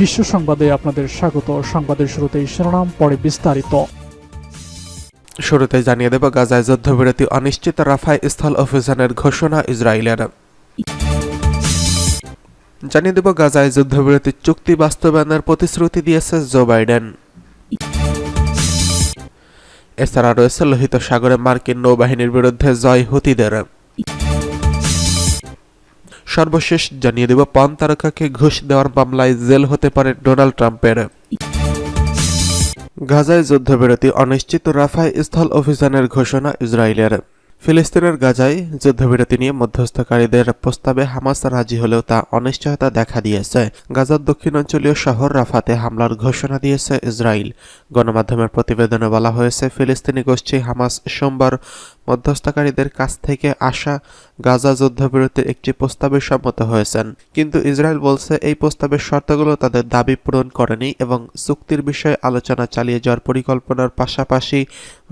বিশ্ব সংবাদে আপনাদের স্বাগত। সংবাদের শুরুতেই শিরোনাম, পরে বিস্তারিত। শুরুতে জানিয়ে দেব, গাজায় যুদ্ধবিরতি অনিশ্চিত, রাফায় স্থল অভিযানের ঘোষণা ইসরায়েলের। জানিয়ে দেব, গাজায় যুদ্ধবিরতি চুক্তি বাস্তবায়নের প্রতিশ্রুতি দিয়েছে জো বাইডেন। এছাড়া রয়েছে লোহিত সাগরে মার্কিন নৌবাহিনীর বিরুদ্ধে জয় হুতিদের। সর্বশেষ জানিয়ে দেব, পান তারকাকে ঘুষ দেওয়ার মামলায় জেল হতে পারে ডোনাল্ড ট্রাম্পের। গাজায় যুদ্ধবিরতি অনিশ্চিত, রাফায় স্থল অভিযানের ঘোষণা ইসরায়েলের। ফিলিস্তিনের গাজায় যুদ্ধবিরতি নিয়ে মধ্যস্থকারীদের প্রস্তাবে হামাস রাজি হলেও তা অনিশ্চয়তা দেখা দিয়েছে। গাজার দক্ষিণাঞ্চলীয় শহর রাফাতে হামলার ঘোষণা দিয়েছে ইসরায়েল গণমাধ্যমের প্রতিবেদনে বলা হয়েছে, ফিলিস্তিনি গোষ্ঠী হামাস সোমবার মধ্যস্থকারীদের কাছ থেকে আসা গাজা যুদ্ধবিরতির একটি প্রস্তাবে সম্মত হয়েছেন। কিন্তু ইসরায়েল বলছে, এই প্রস্তাবের শর্তগুলো তাদের দাবি পূরণ করেনি এবং চুক্তির বিষয়ে আলোচনা চালিয়ে যাওয়ার পরিকল্পনার পাশাপাশি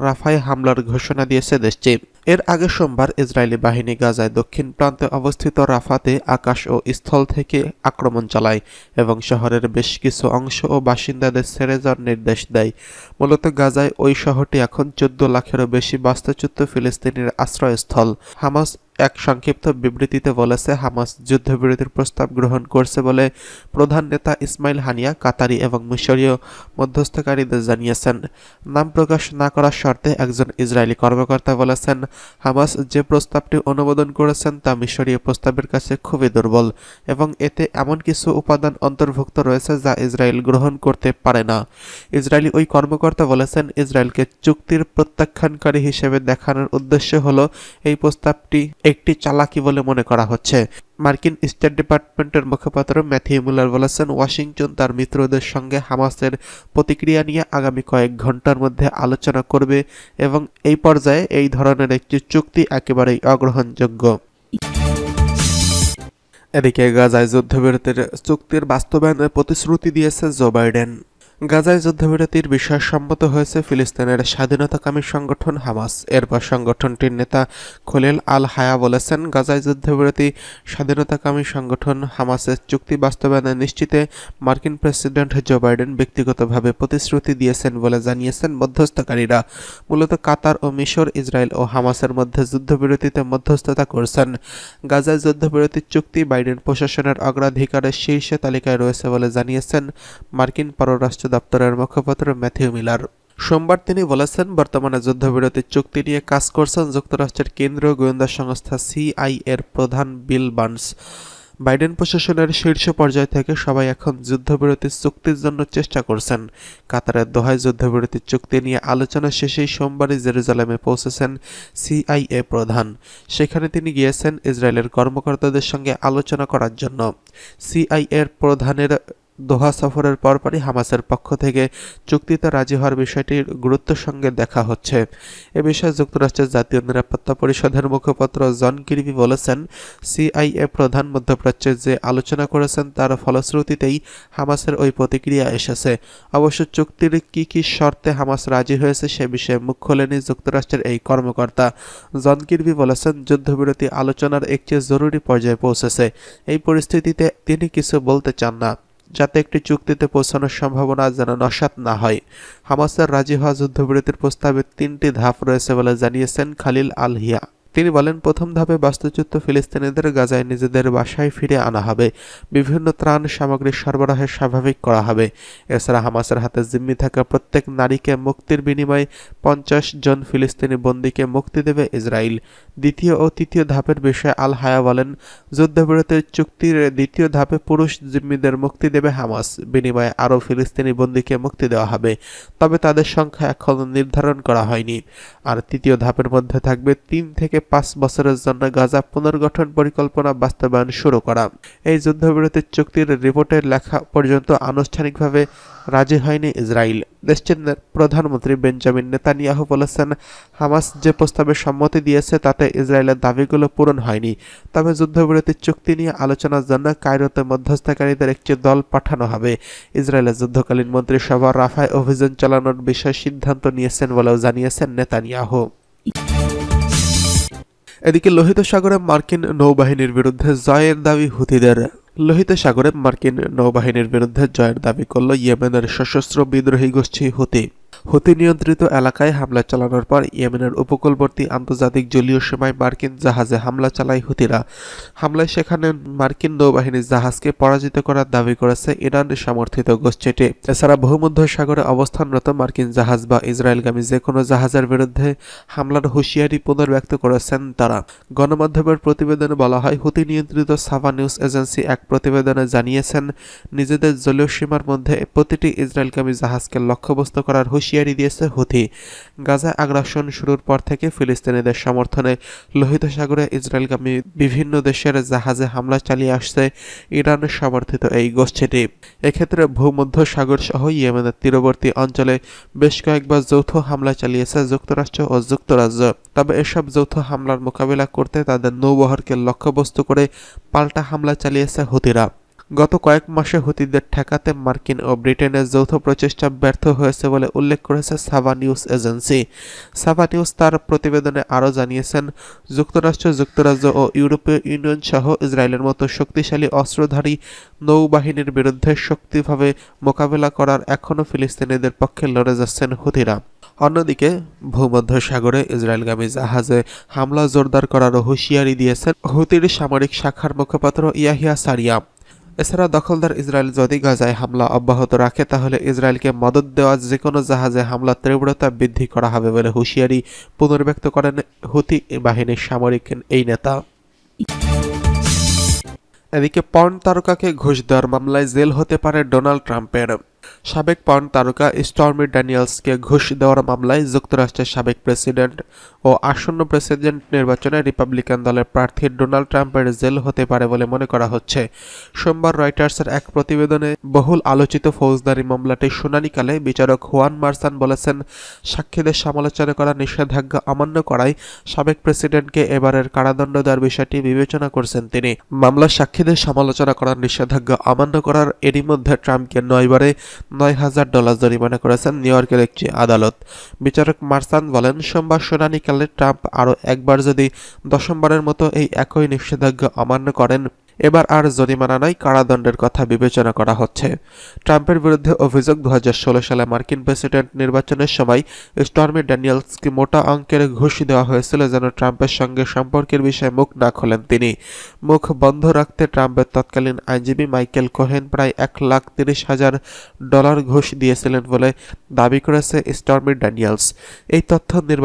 রাফায় হামলার ঘোষণা দিয়েছে দেশটি। এর আগে সোমবার ইসরায়েলি বাহিনী গাজায় দক্ষিণ প্রান্তে অবস্থিত রাফাতে আকাশ ও স্থল থেকে আক্রমণ চালায় এবং শহরের বেশ কিছু অংশ ও বাসিন্দাদের ছেড়ে যাওয়ার নির্দেশ দেয়। মূলত গাজায় ওই শহরটি এখন চোদ্দ লাখেরও বেশি বাস্তুচ্যুত ফিলিস্তিনের আশ্রয়স্থল। হামাস এক সংক্ষিপ্ত বিবৃতিতে বলেছে, হামাস যুদ্ধবিরতির প্রস্তাব গ্রহণ করছে বলে প্রধান নেতা ইসমাইল হানিয়া কাতারি এবং মিশরীয় মধ্যস্থকারীদের জানিয়েছেন। নাম প্রকাশ না করার শর্তে একজন ইসরায়েলি কর্মকর্তা বলেছেন, হামাস যে প্রস্তাবটি অনুমোদন করেছেন তা মিশরীয় প্রস্তাবের কাছে খুবই দুর্বল এবং এতে এমন কিছু উপাদান অন্তর্ভুক্ত রয়েছে যা ইসরায়েল গ্রহণ করতে পারে না। ইসরায়েলি ওই কর্মকর্তা বলেছেন, ইসরায়েলকে চুক্তির প্রত্যাখ্যানকারী হিসেবে দেখানোর উদ্দেশ্য হলো এই প্রস্তাবটি একটি চালাকি বলে মনে করা হচ্ছে। মার্কিন স্টেট ডিপার্টমেন্টের মুখপাত্র ম্যাথিউ মুলার বলেছেন ওয়াশিংটন তার মিত্রদের সঙ্গে হামাসের প্রতিক্রিয়া নিয়ে আগামী কয়েক ঘণ্টার মধ্যে আলোচনা করবে এবং এই পর্যায়ে এই ধরনের একটি চুক্তি একেবারেই অগ্রহণযোগ্য। এদিকে গাজায় যুদ্ধবিরতির চুক্তির বাস্তবায়নের প্রতিশ্রুতি দিয়েছে জো বাইডেন। গাজায় যুদ্ধবিরতির বিষয়ে সম্মত হয়েছে ফিলিস্তিনের স্বাধীনতাকামী সংগঠন হামাস। এরপর সংগঠনটির নেতা খলিল আল হায়া বলেছেন, গাজায় যুদ্ধবিরতি স্বাধীনতাকামী সংগঠন হামাসের চুক্তি বাস্তবায়নে নিশ্চিতে মার্কিন প্রেসিডেন্ট জো বাইডেন ব্যক্তিগতভাবে প্রতিশ্রুতি দিয়েছেন বলে জানিয়েছেন মধ্যস্থকারীরা। মূলত কাতার ও মিশর, ইসরায়েল ও হামাসের মধ্যে যুদ্ধবিরতিতে মধ্যস্থতা করছেন। গাজায় যুদ্ধবিরতির চুক্তি বাইডেন প্রশাসনের অগ্রাধিকারের শীর্ষে তালিকায় রয়েছে বলে জানিয়েছেন মার্কিন পররাষ্ট্র দপ্তরের মুখপাত্র ম্যাথিউ মিলার। সোমবার তিনি বলেছেন, বর্তমানে যুদ্ধবিরতির চুক্তি নিয়ে কাজ করছেন যুক্তরাষ্ট্রের কেন্দ্রীয় গোয়েন্দা সংস্থা সিআই এর প্রধান বিল বার্নস। বাইডেন প্রশাসনের শীর্ষ পর্যায় থেকে সবাই এখন যুদ্ধবিরতির চুক্তির জন্য চেষ্টা করছেন। কাতারের দোহায় যুদ্ধবিরতির চুক্তি নিয়ে আলোচনা শেষেই সোমবারই জেরুজালেমে পৌঁছেছেন সিআইএ প্রধান। সেখানে তিনি গিয়েছেন ইসরায়েলের কর্মকর্তাদের সঙ্গে আলোচনা করার জন্য। সিআইএর প্রধানের দোহা সফরের পরপরই হামাসের পক্ষ থেকে চুক্তিতে রাজি হওয়ার বিষয়টির গুরুত্বের সঙ্গে দেখা হচ্ছে। এ বিষয়ে যুক্তরাষ্ট্রের জাতীয় নিরাপত্তা পরিষদের মুখপাত্র জন কিরবি বলেছেন, সিআইএ প্রধান মধ্যপ্রাচ্যে যে আলোচনা করেছেন তার ফলশ্রুতিতেই হামাসের ওই প্রতিক্রিয়া এসেছে। অবশ্য চুক্তির কি কি শর্তে হামাস রাজি হয়েছে সে বিষয়ে মুখ খোলেনি যুক্তরাষ্ট্রের এই কর্মকর্তা। জন কিরবি বলেছেন, যুদ্ধবিরতি আলোচনার একটি জরুরি পর্যায়ে পৌঁছেছে। এই পরিস্থিতিতে তিনি কিছু বলতে চান না। যাতে একটি চুক্তিতে পৌঁছানোর সম্ভাবনা যেন নসাত না হয়। হামাসের রাজি হওয়া যুদ্ধবিরতির প্রস্তাবে তিনটি ধাপ রয়েছে বলে জানিয়েছেন খালিল আল হিয়া তিনি বলেন, প্রথম ধাপে বাস্তুচ্যুত ফিলিস্তিনিদের গাজায় নিজেদের বাসায় ফিরে আনা হবে। বিভিন্ন ত্রাণ সামগ্রী সরবরাহে স্বাভাবিক করা হবে। এছাড়া হামাসের হাতে জিম্মি থাকা প্রত্যেক নারীকে মুক্তির বিনিময়ে পঞ্চাশ জন ফিলিস্তিনি বন্দীকে মুক্তি দেবে ইসরায়েল দ্বিতীয় ও তৃতীয় ধাপের বিষয়ে আল হায়া বলেন যুদ্ধবিরতির চুক্তির দ্বিতীয় ধাপে পুরুষ জিম্মিদের মুক্তি দেবে হামাস। বিনিময়ে আরও ফিলিস্তিনি বন্দীকে মুক্তি দেওয়া হবে। তবে তাদের সংখ্যা এখনও নির্ধারণ করা হয়নি। আর তৃতীয় ধাপের মধ্যে থাকবে তিন থেকে পাঁচ বছরের জন্য গাজা পুনর্গঠন পরিকল্পনা বাস্তবায়ন শুরু করা। এই যুদ্ধবিরতির চুক্তির রিপোর্টের লেখা পর্যন্ত আনুষ্ঠানিকভাবে রাজি হয়নি ইসরায়েল। দেশটির প্রধানমন্ত্রী বেঞ্জামিন নেতানিয়াহু বলেছেন, হামাস যে প্রস্তাবে সম্মতি দিয়েছে তাতে ইসরায়েলের দাবিগুলো পূরণ হয়নি। তবে যুদ্ধবিরতির চুক্তি নিয়ে আলোচনার জন্য কায়রোতে মধ্যস্থকারীদের একটি দল পাঠানো হবে। ইসরায়েলের যুদ্ধকালীন মন্ত্রিসভা রাফায় অভিযান চালানোর বিষয়ে সিদ্ধান্ত নিয়েছেন বলেও জানিয়েছেন নেতানিয়াহু। এদিকে লোহিত সাগরে মার্কিন নৌবাহিনীর বিরুদ্ধে জয়ের দাবি হুতিদের লোহিত সাগরে মার্কিন নৌবাহিনীর বিরুদ্ধে জয়ের দাবি করল ইয়েমেনের সশস্ত্র বিদ্রোহী গোষ্ঠী হুতি হুতি নিয়ন্ত্রিত এলাকায় হামলা চালানোর পর ইয়েমেনের উপকূলবর্তী আন্তর্জাতিক জলীয় সীমায় মার্কিন জাহাজে হামলা চালায় হুতিরা। হামলায় সেখানে মার্কিন নৌবাহিনীর জাহাজকে পরাজিত করার দাবি করেছে ইরান সমর্থিত গোষ্ঠীটি। এছাড়া ভূমধ্য সাগরে অবস্থানরত মার্কিন জাহাজ বা ইসরায়েলগামী যে কোনো জাহাজের বিরুদ্ধে হামলার হুঁশিয়ারি পুনর্ব্যক্ত করেছেন তারা। গণমাধ্যমের প্রতিবেদনে বলা হয়, হুতি নিয়ন্ত্রিত সাভা নিউজ এজেন্সি এক প্রতিবেদনে জানিয়েছেন, নিজেদের জলীয় সীমার মধ্যে প্রতিটি ইসরায়েলগামী জাহাজকে লক্ষ্যবস্তু করার হুঁশিয়ারি দিয়েছে হুথি। গাজা আগ্রাসন শুরুর পর থেকে ফিলিস্তিনিদের সমর্থনে লোহিত সাগরে ইসরায়েলগামী বিভিন্ন দেশের জাহাজে হামলা চালিয়ে আসছে ইরান সমর্থিত এই গোষ্ঠীটি। এক্ষেত্রে ভূমধ্য সাগর সহ ইয়েমেনের তীরবর্তী অঞ্চলে বেশ কয়েকবার যৌথ হামলা চালিয়েছে যুক্তরাষ্ট্র ও যুক্তরাজ্য। তবে এসব যৌথ হামলার মোকাবিলা করতে তাদের নৌবহরকে লক্ষ্যবস্তু করে পাল্টা হামলা চালিয়েছে হুতিরা গত কয়েক মাসে হুতিদের ঠেকাতে মার্কিন ও ব্রিটেনের যৌথ প্রচেষ্টা ব্যর্থ হয়েছে বলে উল্লেখ করেছে Saba news agency. Saba news তার প্রতিবেদনে আরও জানিয়েছেন, যুক্তরাষ্ট্র, যুক্তরাজ্য ও ইউরোপীয় ইউনিয়ন সহ ইসরায়েলের মতো শক্তিশালী অস্ত্রধারী নৌবাহিনীর বিরুদ্ধে শক্তিভাবে মোকাবেলা করার এখনও ফিলিস্তিনিদের পক্ষে লড়ে যাচ্ছেন হুতিরা। অন্যদিকে ভূমধ্য সাগরে ইসরায়েলগামী জাহাজে হামলা জোরদার করারও হুঁশিয়ারি দিয়েছেন হুতির সামরিক শাখার মুখপাত্র ইয়াহিয়া সারিয়া। এছাড়া দখলদার ইসরায়েল যদি গাজায় হামলা অব্যাহত রাখে, তাহলে ইসরায়েলকে মদত দেওয়া যে কোনো জাহাজে হামলার তীব্রতা বৃদ্ধি করা হবে বলে হুঁশিয়ারি পুনর্ব্যক্ত করেন হুতি বাহিনীর সামরিক এই নেতা। এদিকে পর্ন তারকাকে ঘুষ দেওয়ার মামলায় জেল হতে পারে ডোনাল্ড ট্রাম্পের। সাবেক পর্ন তারকা স্টর্মি ড্যানিয়েলসকে ঘুষ দেওয়ার মামলায় যুক্তরাষ্ট্রের সাবেক প্রেসিডেন্ট ও আসন্ন প্রেসিডেন্ট নির্বাচনে রিপাবলিকান দলের প্রার্থী ডোনাল্ড ট্রাম্পের জেল হতে পারে বলে মনে করা হচ্ছে। সোমবার রয়টার্সের এক প্রতিবেদনে বহুল আলোচিত ফৌজদারি মামলাটির শুনানিকালে বিচারক হুয়ান মার্সান বলেছেন, সাক্ষীদের সমালোচনা করা নিষেধাজ্ঞা অমান্য করায় সাবেক প্রেসিডেন্টকে এবারের কারাদণ্ড দেওয়ার বিষয়টি বিবেচনা করছেন তিনি। মামলার সাক্ষীদের সমালোচনা করার নিষেধাজ্ঞা অমান্য করার এরই মধ্যে ট্রাম্পকে নয়বারে নয় হাজার ডলার জরিমানা করেছেন নিউ ইয়র্কের একটি আদালত। বিচারক মার্সান বলেন, সোমবার শুনানিকালে ট্রাম্প আরও একবার যদি দশমবারের মতো এই একই নিষেধাজ্ঞা অমান্য করেন এবার আর জরিমানা নয় কারাদণ্ডের কথা বিবেচনা করা হচ্ছে। ট্রাম্পের বিরুদ্ধে অভিযোগ দু হাজার ষোলো সালে মার্কিন প্রেসিডেন্ট নির্বাচনের সময় স্টর্মি ড্যানিয়েলসকে মোটা অঙ্কের ঘুষ দেওয়া হয়েছিল যেন ট্রাম্পের সঙ্গে সম্পর্কের বিষয়ে মুখ না খোলেন তিনি। মুখ বন্ধ রাখতে ট্রাম্পের তৎকালীন আইনজীবী মাইকেল কোহেন প্রায় এক লাখ তিরিশ হাজার ডলার ঘুষ দিয়েছিলেন বলে দাবি করেছে স্টর্মি ড্যানিয়েলস। এই তথ্য নির্বাচন